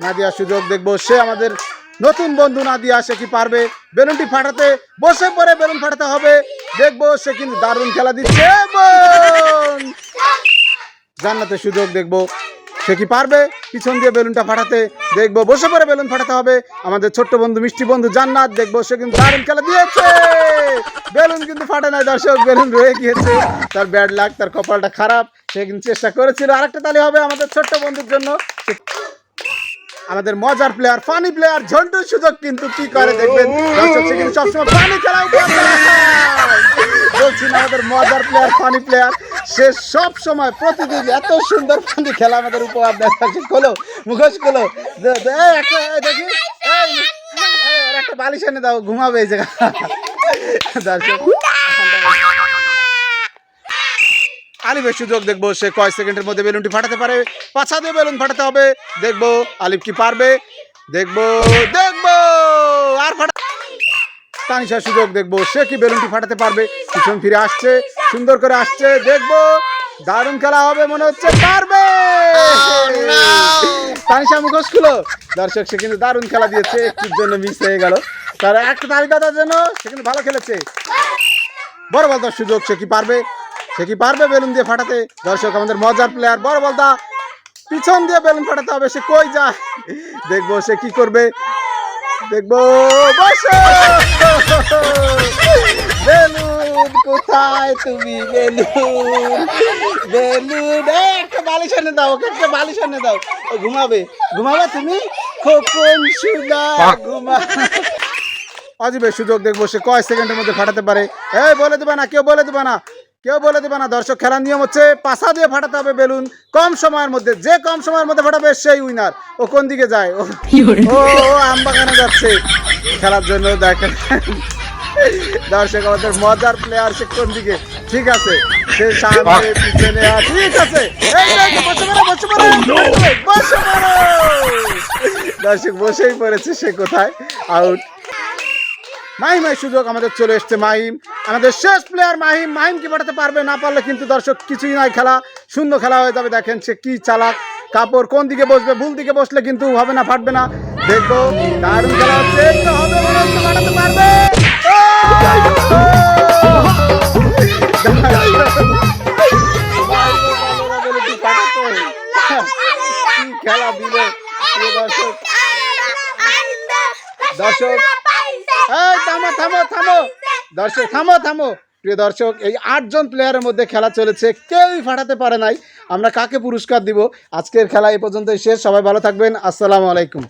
নাদিয়া সুযোগ দেখব। সে আমাদের নতুন বন্ধু নাদিয়া, সে কি পারবে? বেলুনটি ফাটাতে, বসে পড়ে বেলুন ফাটাতে হবে। দেখব সে কিন্তু দারুণ খেলা দিচ্ছে। এবং জান্নাতের সুযোগ দেখব। সে কি পারবে? পিছন দিয়ে বেলুনটা ফাটাতে, দেখব বসে পড়ে বেলুন ফাটাতে হবে। আমাদের ছোট্ট বন্ধু, মিষ্টি বন্ধু জান্নাত, দেখব সে কিন্তু দারুণ খেলা দিয়েছে। বেলুন কিন্তু ফাটে নাই, দর্শক, বেলুন রয়ে গিয়েছে। তার ব্যাড লাগ তার কপালটা খারাপ, সে কিন্তু চেষ্টা করেছিল। আরেকটা তালি হবে আমাদের ছোট্ট বন্ধুর জন্য। আমাদের মজার প্লেয়ার ফানি প্লেয়ার ঝন্টুর সুযোগ কিন্তু কি করে দেখবেন? দর্শক সবসময় ফানি খেলা বলছি না, আমাদের মজার প্লেয়ার ফানি প্লেয়ার সে সব সময় প্রতিদিন এত সুন্দর ফানি খেলা আমাদের উপহার দেয়। খোলো, মুখোশ খোলো। দেখি। একটা বালিশ এনে দাও, ঘুমাবে এই জায়গা দর্শক আলিফের সুযোগ দেখব, সে কয় সেকেন্ডের মধ্যে বেলুনটি ফাটাতে পারে। পাছা দিয়ে বেলুন ফাটাতে হবে, দেখব আলিফ কি পারবে। দেখব দেখব, আর ফাটা তানিশার সুযোগ দেখব, সে কি বেলুনটি ফাটাতে পারবে? পিছন ফিরে আসছে, সুন্দর করে আসছে, দেখব, দারুণ খেলা হবে মনে হচ্ছে, পারবে! তানিশা মুখোশ খুলো। দর্শক, সে কিন্তু দারুণ খেলা দিয়েছে, একটুর জন্য মিস হয়ে গেল। তার একটা তালিকা দেওয়ার জন্য, সে কিন্তু ভালো খেলেছে। বড় বলদার সুযোগ, সে কি পারবে? সে কি পারবে বেলুন দিয়ে ফাটাতে? দর্শক আমাদের মজার প্লেয়ার বড় বলদা পিছন দিয়ে বেলুন ফাটাতে হবে সে কই যায়? দেখব সে কি করবে। দেখব বসো! বেলুন কোথায় তুমি বেলুন? বেলুন একটা বালিশ এনে দাও ওকে একটা বালিশ এনে দাও। ও ঘুমাবে। ঘুমাবে তুমি? খোকন সুদা ঘুমা। অজীবের সুযোগ দেখব সে কয় সেকেন্ডের মধ্যে ফাটাতে পারে। এই বলে দেবে না কেউ বলে দেবে না। কেউ বলে দেবে না দর্শক খেলার নিয়ম হচ্ছে পাশা দিয়ে ফাটাতে হবে বেলুন কম সময়ের মধ্যে যে কম সময়ের মধ্যে ফাটাবে সেই উইনার ও কোন দিকে যায়? ও ও ও আম বাগানে যাচ্ছে। খেলার জন্য দেখেন। দর্শক আমাদের মজার প্লেয়ার সে কোন দিকে? ঠিক আছে সে সামনে পিছনে ঠিক আছে। দর্শক বসেই পড়েছে সে কোথায়? আউট মাহিমের সুযোগ আমাদের চলে এসছে মাহিম আমাদের শেষ প্লেয়ার মাহিম মাহিম কি পাঠাতে পারবে না পারলে কিন্তু দর্শক কিছুই নাই খেলা শূন্য খেলা হয়ে যাবে দেখেন সে কি চালাক কাপড় কোন দিকে বসবে ভুল দিকে বসলে কিন্তু হবে না ফাটবে না দেখব দারুণ খেলা পাঠাতে পারবে খেলা দর্শক দর্শক এই, থামো থামো থামো। দর্শক, থামো থামো। প্রিয় দর্শক, এই আটজন প্লেয়ারের মধ্যে খেলা চলেছে। কেউই ফাটাতে পারে নাই। আমরা কাকে পুরস্কার দিব? আজকের খেলা এই পর্যন্তই শেষ। সবাই ভালো থাকবেন। আসসালামু আলাইকুম।